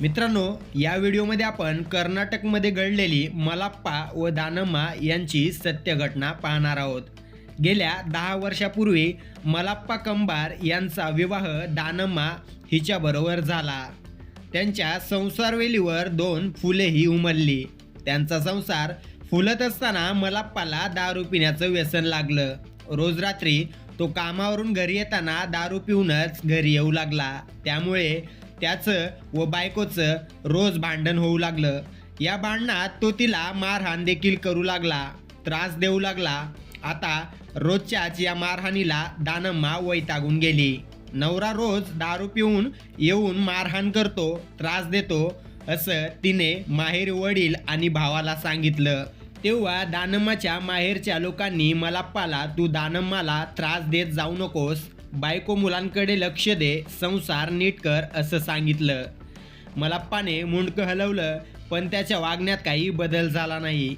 मित्रांनो या व्हिडिओमध्ये आपण कर्नाटकमध्ये घडलेली मलाप्पा व दानम्मा यांची सत्य घटना पाहणार आहोत. गेल्या दहा वर्षापूर्वी मलाप्पा कंबार यांचा विवाह दानम्मा हिच्याबरोबर झाला. त्यांच्या संसारवेलीवर दोन फुलेही उमलली. त्यांचा संसार फुलत असताना मलाप्पाला दारू पिण्याचं व्यसन लागलं. रोज रात्री तो कामावरून घरी येताना दारू पिऊनच घरी येऊ लागला. त्यामुळे त्याचं व बायकोचं रोज भांडण होऊ लागलं. या भांडणात तो तिला मारहाण देखील करू लागला त्रास देऊ लागला. आता रोजच्याच या मारहाणीला दानम्मा वैतागून गेली. नवरा रोज दारू पिऊन येऊन मारहाण करतो त्रास देतो असं तिने माहेर वडील आणि भावाला सांगितलं. तेव्हा दानम्माच्या माहेरच्या लोकांनी मलाप्पाला तू दानम्माला त्रास देत जाऊ नकोस. बायको मुलांकडे लक्ष दे संसार नीट कर असं सांगितलं. मलाप्पाने मुंडकं हलवलं पण त्याच्या वागण्यात काही बदल झाला नाही.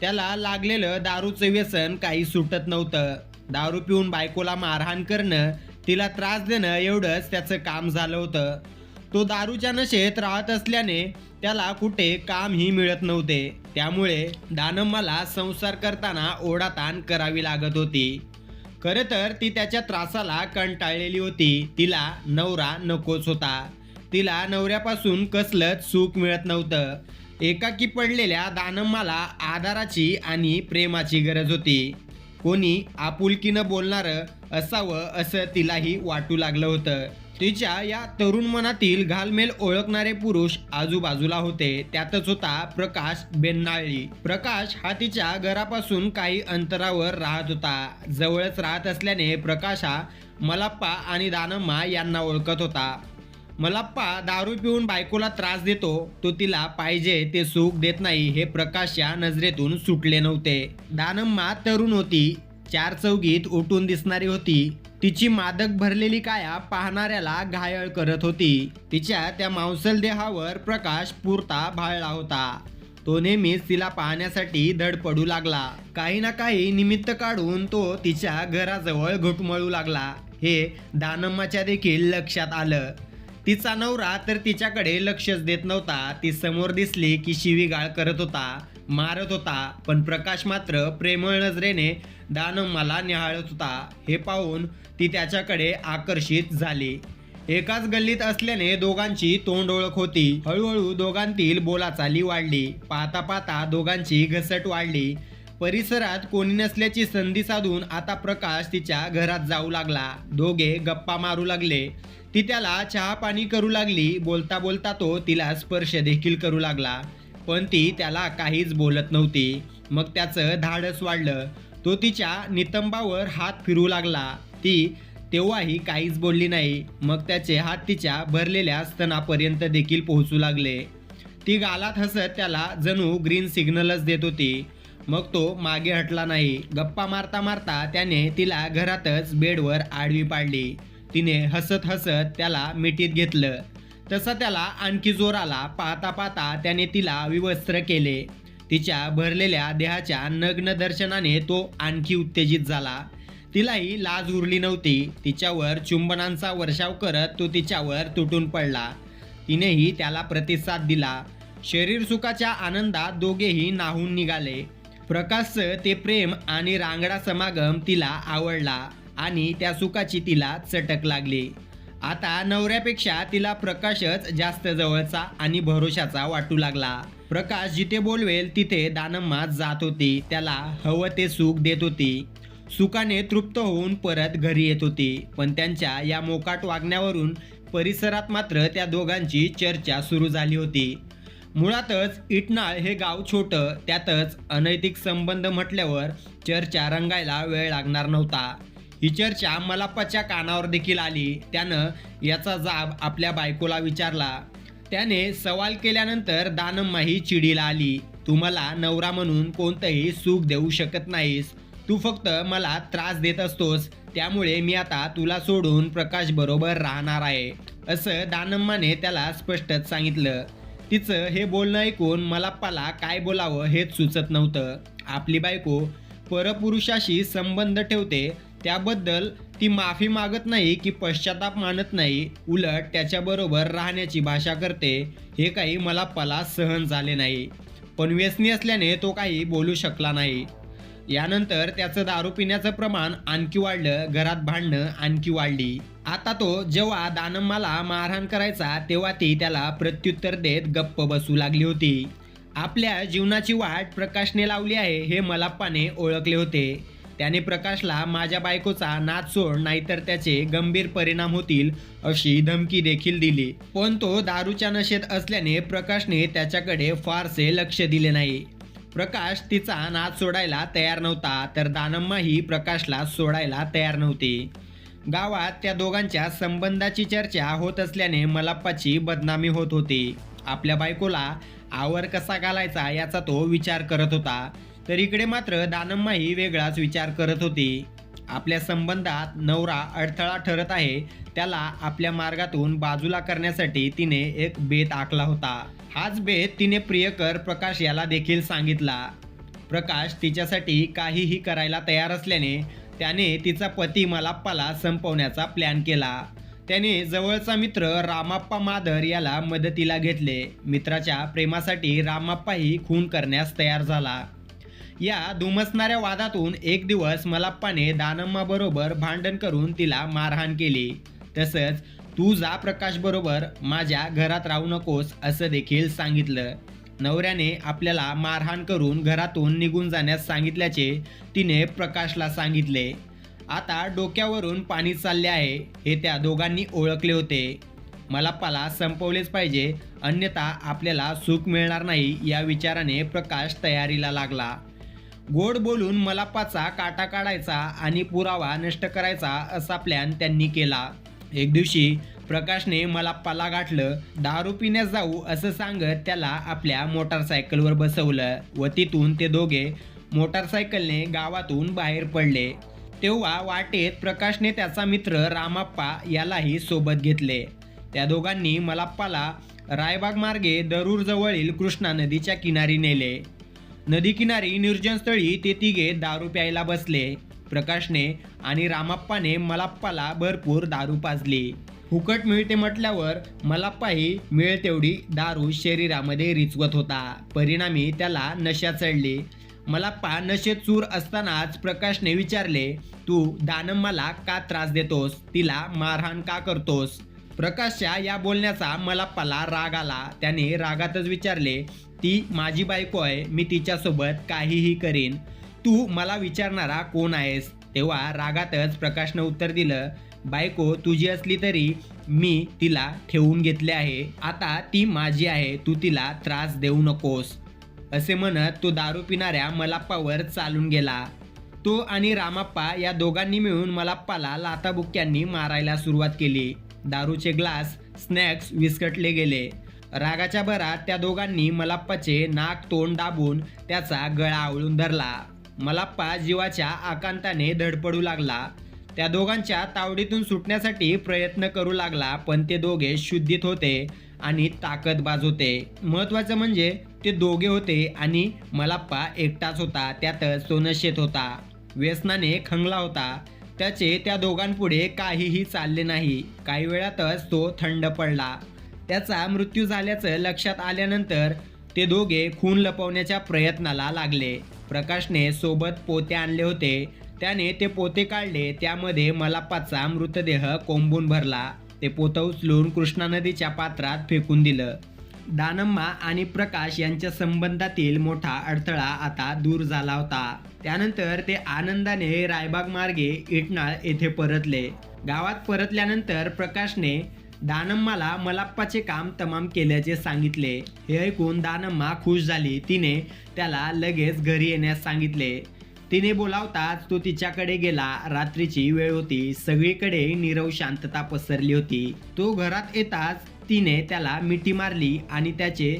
त्याला लागलेलं दारूचं व्यसन काही सुटत नव्हतं. दारू पिऊन बायकोला मारहाण करणं तिला त्रास देणं एवढंच त्याचं काम झालं होतं. तो दारूच्या नशेत राहत असल्याने त्याला कुठे कामही मिळत नव्हते. त्यामुळे दानम्माला संसार करताना ओढाताण करावी लागत होती. खरं तर ती त्याच्या त्रासाला कंटाळलेली होती. तिला नवरा नकोच होता. तिला नवऱ्यापासून कसलंच सुख मिळत नव्हतं. एकाकी पडलेल्या दानम्माला आधाराची आणि प्रेमाची गरज होती. कोणी आपुलकीनं बोलणारं असावं असं तिलाही वाटू लागलं होतं. तिच्या या तरुण मनातील घालमेल ओळखणारे पुरुष आजूबाजूला होते. त्यातच होता प्रकाश बेन्नाळी. प्रकाश हा तिच्या घरापासून काही अंतरावर राहत होता. जवळच राहत असल्याने प्रकाश हा मलाप्पा आणि दानम्मा यांना ओळखत होता. मलाप्पा दारू पिऊन बायकोला त्रास देतो. तो तिला पाहिजे ते सुख देत नाही हे प्रकाश या नजरेतून सुटले नव्हते. दानम्मा तरुण होती. चार चौघीत उठून दिसणारी होती. तिची मादक भरलेली काया पाहणाऱ्याला घायळ करत होती. तिच्या त्या मांसल देहावर प्रकाश पुरता भाळला होता. तो नेहमीच तिला पाहण्यासाठी धड पडू लागला. काही ना काही निमित्त काढून तो तिच्या घराजवळ घुटमळू लागला. हे दानम्माच्या देखील लक्षात आलं. तिचा नवरा तर तिच्याकडे लक्षच देत नव्हता. ती समोर दिसली की शिवीगाळ करत होता मारत होता पण प्रकाश मात्र प्रेमळ नजरेने दानम्माला निहाळत होता. हे पाहून ती त्याच्याकडे आकर्षित झाली. एकाच गल्लीत असल्याने दोघांची तोंड ओळख होती. हळूहळू दोघांतील बोलाचाली वाढली. पाहता पाहता दोघांची घसट वाढली. परिसरात कोणी नसल्याची संधी साधून आता प्रकाश तिच्या घरात जाऊ लागला. दोघे गप्पा मारू लागले. ती त्याला चहा पाणी करू लागली. बोलता बोलता तो तिला स्पर्श देखील करू लागला. पण ती त्याला काहीच बोलत नव्हती. मग त्याचं धाडस वाढलं. तो तिच्या नितंबावर हात फिरू लागला. ती तेव्हाही काहीच बोलली नाही. मग त्याचे हात तिच्या भरलेल्या स्तनापर्यंत देखील पोहोचू लागले. ती गालात हसत त्याला जणू ग्रीन सिग्नलच देत होती. मग तो मागे हटला नाही. गप्पा मारता मारता त्याने तिला घरातच बेडवर आडवी पाडली. तिने हसत हसत त्याला मिठीत घेतलं. तसा त्याला आणखी जोर आला. पाहता पाहता त्याने तिला विवस्त्र केले. तिच्या भरलेल्या देहाच्या नग्न दर्शनाने तो आणखी उत्तेजित झाला. तिलाही लाज उरली नव्हती. तिच्यावर चुंबनांचा वर्षाव करत तो तिच्यावर तुटून पडला. तिनेही त्याला प्रतिसाद दिला. शरीर सुखाच्या आनंदात दोघेही नाहून निघाले. प्रकाशचं ते प्रेम आणि रांगडा समागम तिला आवडला आणि त्या सुखाची तिला चटक लागली. आता नवऱ्यापेक्षा तिला प्रकाशच जास्त जवळचा आणि भरोशाचा वाटू लागला. प्रकाश जिथे बोलवेल तिथे दानम्मा जात होती. त्याला हवं ते सुख देत होती. सुखाने तृप्त होऊन परत घरी येत होती. पण त्यांच्या या मोकाट वागण्यावरून परिसरात मात्र त्या दोघांची चर्चा सुरू झाली होती. मुळातच इटनाळ हे गाव छोटं त्यातच अनैतिक संबंध म्हटल्यावर चर्चा रंगायला वेळ लागणार नव्हता. ही चर्चा मलाप्पाच्या कानावर देखील आली. त्यानं याचा जाब आपल्या बायकोला विचारला. त्याने सवाल केल्यानंतर दानम्माही चिडीला आली. तू मला नवरा म्हणून कोणतंही सुख देऊ शकत नाहीस. तू फक्त मला त्रास देत असतोस त्यामुळे मी आता तुला सोडून प्रकाश बरोबर राहणार आहे असं दानम्माने त्याला स्पष्टच सांगितलं. तिचं हे बोलणं ऐकून मलाप्पाला काय बोलावं हेच सुचत नव्हतं. आपली बायको परपुरुषाशी संबंध ठेवते त्याबद्दल ती माफी मागत नाही की पश्चाताप मानत नाही उलट त्याच्याबरोबर राहण्याची भाषा करते हे काही मला पला सहन झाले नाही. पण व्यसनी असल्याने तो काही बोलू शकला नाही. यानंतर त्याचं दारू पिण्याचं प्रमाण आणखी वाढलं घरात भांडणं आणखी वाढली. आता तो जेव्हा दानम्माला मारहाण करायचा तेव्हा ती त्याला प्रत्युत्तर देत गप्प बसू लागली होती. आपल्या जीवनाची वाट प्रकाशने लावली आहे हे मलाप्पाने ओळखले होते. त्याने प्रकाशला माझ्या बायकोचा नाच सोड नाहीतर त्याचे गंभीर परिणाम होतील अशी धमकी देखील दिली. पण तो दारूच्या नशेत असल्याने प्रकाशने त्याच्याकडे फारसे लक्ष दिले नाही. प्रकाश तिचा नाच सोडायला तयार नव्हता तर दानम्माही प्रकाशला सोडायला तयार नव्हती. गावात त्या दोघांच्या संबंधाची चर्चा होत असल्याने मलाप्पाची बदनामी होत होती. आपल्या बायकोला आवर कसा घालायचा याचा तो विचार करत होता. तर इकडे मात्र दानम्माही वेगळाच विचार करत होती. आपल्या संबंधात नवरा अडथळा ठरत आहे त्याला आपल्या मार्गातून बाजूला करण्यासाठी तिने एक बेत आखला होता. हाच बेत तिने प्रियकर प्रकाश याला देखील सांगितला. प्रकाश तिच्यासाठी काहीही करायला तयार असल्याने त्याने तिचा पती मलाप्पाला संपवण्याचा प्लॅन केला. त्याने जवळचा मित्र रामाप्पा मादर याला मदतीला घेतले. मित्राच्या प्रेमासाठी रामाप्पाही खून करण्यास तयार झाला. या दुमसणाऱ्या वादातून एक दिवस मलाप्पाने दानम्माबरोबर भांडण करून तिला मारहाण केली. तसंच तू जा प्रकाश बरोबर माझ्या घरात राहू नकोस असं देखील सांगितलं. नवऱ्याने आपल्याला मारहाण करून घरातून निघून जाण्यास सांगितल्याचे तिने प्रकाशला सांगितले. आता डोक्यावरून पाणी चालले आहे हे त्या दोघांनी ओळखले होते. मलाप्पाला संपवलेच पाहिजे अन्यथा आपल्याला सुख मिळणार नाही या विचाराने प्रकाश तयारीला लागला. गोड बोलून मलाप्पाचा काटा काढायचा आणि पुरावा नष्ट करायचा असा प्लॅन त्यांनी केला. एक दिवशी प्रकाशने मलाप्पाला गाठलं दारू पिण्यास जाऊ असं सांगत त्याला आपल्या मोटारसायकलवर बसवलं व तिथून ते दोघे मोटारसायकलने गावातून बाहेर पडले. तेव्हा वाटेत प्रकाशने त्याचा मित्र रामाप्पा यालाही सोबत घेतले. त्या दोघांनी मलाप्पाला रायबाग मार्गे दरूरजवळील कृष्णा नदीच्या किनारी नेले. नदीकिनारी निर्जनस्थळी ते तिघे दारू प्यायला बसले. प्रकाशने आणि रामाप्पाने मलाप्पाला भरपूर दारू पाजली. फुकट मिळते म्हटल्यावर मलाप्पाही मिळेल तेवढी दारू शरीरामध्ये रिचवत होता. परिणामी त्याला नशा चढली. मलाप्पा नशेत चूर असतानाच प्रकाशने विचारले तू दानम्माला का त्रास देतोस? तिला मारहाण का करतोस? प्रकाशच्या या बोलण्याचा मलाप्पाला राग आला. त्याने रागातच विचारले ती माझी बायको आहे मी तिच्यासोबत काहीही करेन. तू मला विचारणारा कोण आहेस? तेव्हा रागातच प्रकाशनं उत्तर दिलं बायको तुझी असली तरी मी तिला ठेवून घेतले आहे. आता ती माझी आहे तू तिला त्रास देऊ नकोस. असे म्हणत तो दारू पिणाऱ्या मलाप्पावर चालून गेला. तो आणि रामाप्पा या दोघांनी मिळून मलाप्पाला लाताबुक्क्यांनी मारायला सुरुवात केली. दारूचे ग्लास स्नॅक्स विस्कटले गेले. रागाच्या भरात त्या दोघांनी मलाप्पाचे नाक तोंड दाबून त्याचा गळा आवळून धरला. मलाप्पा जीवाच्या आकांताने धडपडू लागला. त्या दोघांच्या तावडीतून सुटण्यासाठी प्रयत्न करू लागला पण ते दोघे शुद्धीत होते आणि ताकदबाज होते. महत्वाचं म्हणजे ते दोघे होते आणि मलाप्पा एकटाच होता त्यातच तो नशेत होता. व्यसनाने खंगला होता. त्याचे त्या दोघांपुढे काहीही चालले नाही. काही वेळातच तो थंड पडला. त्याचा मृत्यू झाल्याचं लक्षात आल्यानंतर ते दोघे खून लपवण्याच्या प्रयत्नाला लागले. प्रकाशने सोबत पोते आणले होते. त्याने ते पोते काढले. त्यामध्ये मलाप्पाचा मृतदेह कोंबून भरला. ते पोतं उचलून कृष्णा नदीच्या पात्रात फेकून दिलं. दानम्मा आणि प्रकाश यांच्या संबंधातील मोठा अडथळा आता दूर झाला होता. त्यानंतर ते आनंदाने रायबाग मार्गे इटनाळ येथे परतले. गावात परतल्यानंतर प्रकाशने दानम्माला मलाप्पाचे काम तमाम केल्याचे सांगितले. हे ऐकून दानम्मा खुश झाली. तिने त्याला लगेच घरी येण्यास सांगितले. तिने बोलावताच तो तिच्याकडे गेला. रात्रीची वेळ होती. सगळीकडे नीरव शांतता पसरली होती. तो घरात येताच तिने त्याला मिठी मारली आणि त्याचे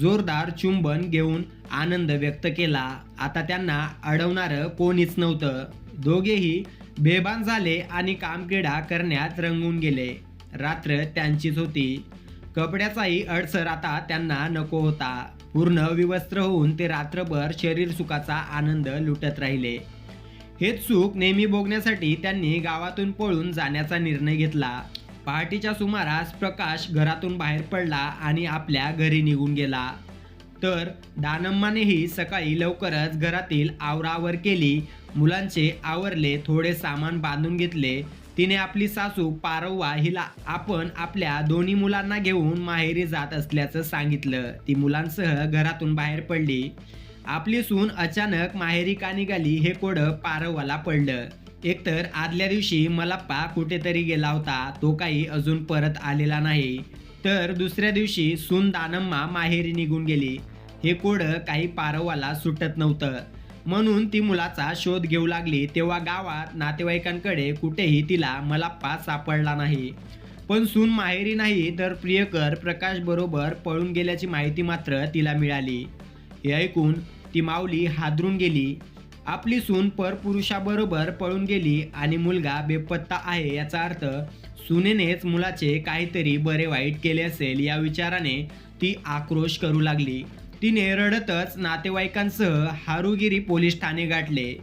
जोरदार चुंबन घेऊन आनंद व्यक्त केला. आता त्यांना अडवणारं कोणीच नव्हतं. दोघेही बेभान झाले आणि कामकिडा करण्यात रंगून गेले. रात्र त्यांचीच होती. कपड्याचाही अडसर आता त्यांना नको होता. पूर्ण विवस्त्र होऊन ते रात्रभर शरीर सुखाचा आनंद लुटत राहिले. हेच सुख नेहमी भोगण्यासाठी त्यांनी गावातून पळून जाण्याचा निर्णय घेतला. पहाटेच्या सुमारास प्रकाश घरातून बाहेर पडला आणि आपल्या घरी निघून गेला. तर दानम्मानेही सकाळी लवकरच घरातील आवरावर केली. मुलांचे आवरले थोडे सामान बांधून घेतले. तिने आपली सासू पारव्वा हिला आपण आपल्या दोन्ही मुलांना घेऊन माहेरी जात असल्याचं सांगितलं. ती मुलांसह घरातून बाहेर पडली. आपली सून अचानक माहेरी का निघाली हे कोडं पारव्वाला पडलं. एकतर आदल्या दिवशी मलाप्पा कुठेतरी गेला होता तो काही अजून परत आलेला नाही. तर दुसऱ्या दिवशी सून दानम्मा माहेरी निघून गेली. हे कोडं काही पारवाला सुटत नव्हतं. म्हणून ती मुलाचा शोध घेऊ लागली तेव्हा गावात नातेवाईकांकडे कुठेही तिला मलाप्पा सापडला नाही. पण सून माहेरी नाही तर प्रियकर प्रकाश बरोबर पळून गेल्याची माहिती मात्र तिला मिळाली. हे ऐकून ती माऊली हादरून गेली. आपली सून परपुरुषाबरोबर पळून गेली आणि मुलगा बेपत्ता आहे याचा अर्थ सुनेनेच मुलाचे काहीतरी बरे वाईट केले असेल या विचाराने ती आक्रोश करू लागली. तिने रडतच नातेवाईकांसह हारुगिरी पोलीस ठाणे गाठले.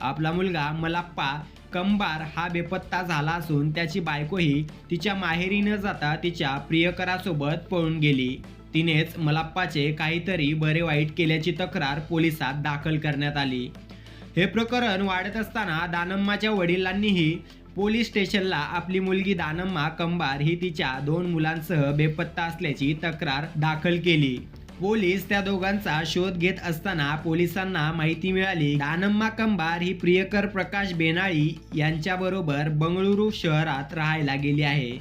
आपला मुलगा मलाप्पा कंबार हा बेपत्ता झाला असून त्याची बायकोही तिच्या माहेरी न जाता तिच्या प्रियकरासोबत पळून गेली. तिनेच मलाप्पाचे काहीतरी बरे वाईट केल्याची तक्रार पोलिसात दाखल करण्यात आली. हे प्रकरण वाढत असताना दानम्माच्या वडिलांनीही पोलीस स्टेशनला आपली मुलगी दानम्मा कंबार ही तिच्या दोन मुलांसह बेपत्ता असल्याची तक्रार दाखल केली. पोलीस त्या दोघांचा शोध घेत असताना पोलिसांना माहिती मिळाली. दानम्मा कंबार ही प्रियकर प्रकाश बेनाळी यांच्याबरोबर बंगळुरू शहरात राहायला गेली आहे.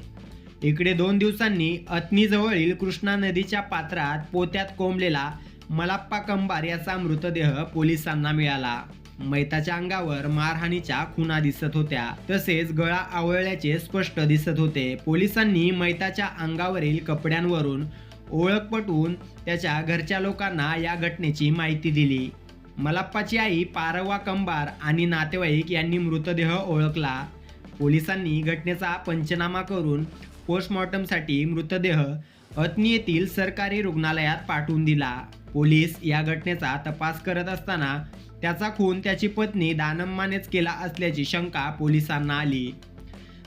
इकडे दोन दिवसांनी अतनीजवळील कृष्णा नदीच्या पात्रात पोत्यात कोंबलेला मलाप्पा कंबार याचा मृतदेह पोलिसांना मिळाला. मैताच्या अंगावर मारहाणीच्या खुणा दिसत होत्या. तसेच गळा आवळल्याचे स्पष्ट दिसत होते. पोलिसांनी मैताच्या अंगावरील कपड्यांवरून ओळख पटवून त्याच्या घरच्या लोकांना या घटनेची माहिती दिली. मलाप्पाची आई पारवा कंबार आणि नातेवाईक यांनी मृतदेह ओळखला. पोलिसांनी घटनेचा पंचनामा करून पोस्टमॉर्टमसाठी मृतदेह अतनी येथील सरकारी रुग्णालयात पाठवून दिला. पोलीस या घटनेचा तपास करत असताना त्याचा खून त्याची पत्नी दानम्मानेच केला असल्याची शंका पोलिसांना आली.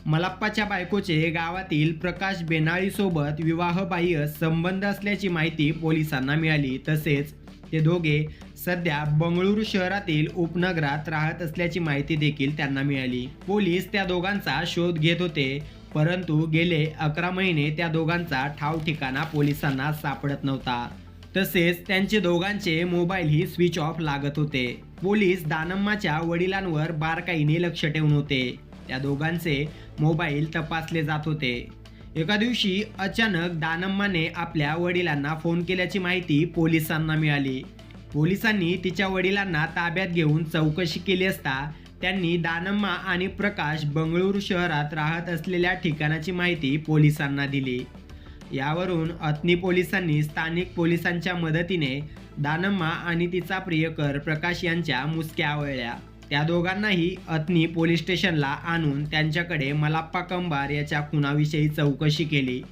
मलाप्पाच्या बायकोचे गावातील प्रकाश बेनाळीसोबत विवाहबाह्य संबंध असल्याची माहिती पोलिसांना मिळाली. तसेच ते दोघे सध्या बंगळुरू शहरातील उपनगरात राहत असल्याची माहिती देखील त्यांना मिळाली. पोलीस त्या दोघांचा शोध घेत होते परंतु गेले अकरा महिने त्या दोघांचा ठाव ठिकाणा पोलिसांना सापडत नव्हता. तसेच त्यांचे दोघांचे मोबाईलही स्विच ऑफ लागत होते. पोलीस दानम्माच्या वडिलांवर बारकाईने लक्ष ठेवून होते. त्या दोघांचे मोबाईल तपासले जात होते. एका दिवशी अचानक दानम्माने आपल्या वडिलांना फोन केल्याची माहिती पोलिसांना मिळाली. पोलिसांनी तिच्या वडिलांना ताब्यात घेऊन चौकशी केली असता त्यांनी दानम्मा आणि प्रकाश बंगळुरू शहरात राहत असलेल्या ठिकाणाची माहिती पोलिसांना दिली. यावरून अत्नी पोलिसांनी स्थानिक पोलिसांच्या मदतीने दानम्मा आणि तिचा प्रियकर प्रकाश यांच्या मुसक्या आवळल्या. त्या दोघांनाही अतनी पोलीस स्टेशनला आणून त्यांच्याकडे मलाप्पा कंबार याच्या खुनाविषयी चौकशी केली.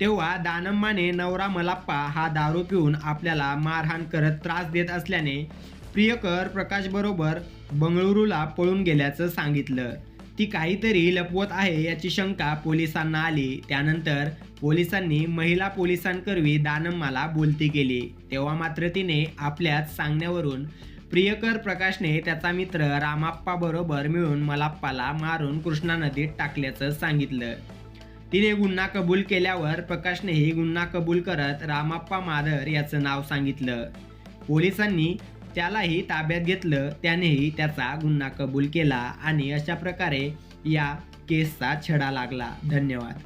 तेव्हा दानम्माने नवरा मलाप्पा हा दारू पिऊन आपल्याला मारहाण करत त्रास देत असल्याने प्रियकर प्रकाश बरोबर बंगळुरूला पळून गेल्याचं सांगितलं. ती काहीतरी लपवत आहे याची शंका पोलिसांना आली. त्यानंतर पोलिसांनी महिला पोलिसांकरवी दानम्माला बोलती केली. तेव्हा मात्र तिने आपल्याच सांगण्यावरून प्रियकर प्रकाशने त्याचा मित्र रामाप्पा बरोबर मिळून मलाप्पाला मारून कृष्णा नदीत टाकल्याचं सांगितलं. तिने गुन्हा कबूल केल्यावर प्रकाशनेही गुन्हा कबूल करत रामाप्पा माधर याचं नाव सांगितलं. पोलिसांनी त्यालाही ताब्यात घेतलं त्यानेही त्याचा गुन्हा कबूल केला आणि अशा प्रकारे या केसचा छडा लागला. धन्यवाद.